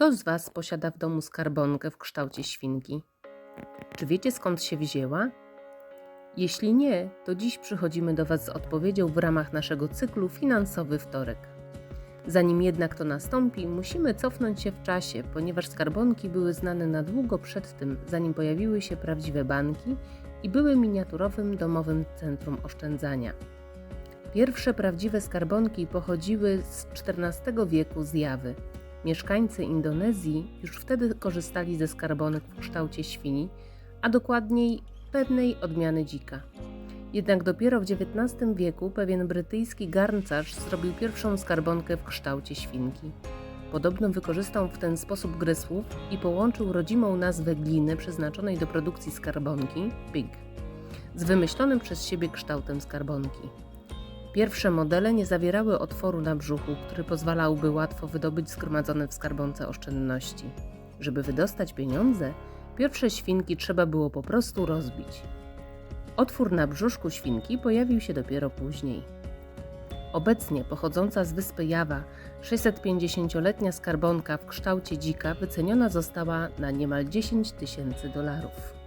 Kto z Was posiada w domu skarbonkę w kształcie świnki? Czy wiecie skąd się wzięła? Jeśli nie, to dziś przychodzimy do Was z odpowiedzią w ramach naszego cyklu Finansowy Wtorek. Zanim jednak to nastąpi, musimy cofnąć się w czasie, ponieważ skarbonki były znane na długo przed tym, zanim pojawiły się prawdziwe banki i były miniaturowym domowym centrum oszczędzania. Pierwsze prawdziwe skarbonki pochodziły z XIV wieku z Jawy. Mieszkańcy Indonezji już wtedy korzystali ze skarbonek w kształcie świni, a dokładniej pewnej odmiany dzika. Jednak dopiero w XIX wieku pewien brytyjski garncarz zrobił pierwszą skarbonkę w kształcie świnki. Podobno wykorzystał w ten sposób grę słów i połączył rodzimą nazwę gliny przeznaczonej do produkcji skarbonki pig z wymyślonym przez siebie kształtem skarbonki. Pierwsze modele nie zawierały otworu na brzuchu, który pozwalałby łatwo wydobyć zgromadzone w skarbonce oszczędności. Żeby wydostać pieniądze, pierwsze świnki trzeba było po prostu rozbić. Otwór na brzuszku świnki pojawił się dopiero później. Obecnie pochodząca z wyspy Jawa 650-letnia skarbonka w kształcie dzika wyceniona została na niemal 10 tysięcy dolarów.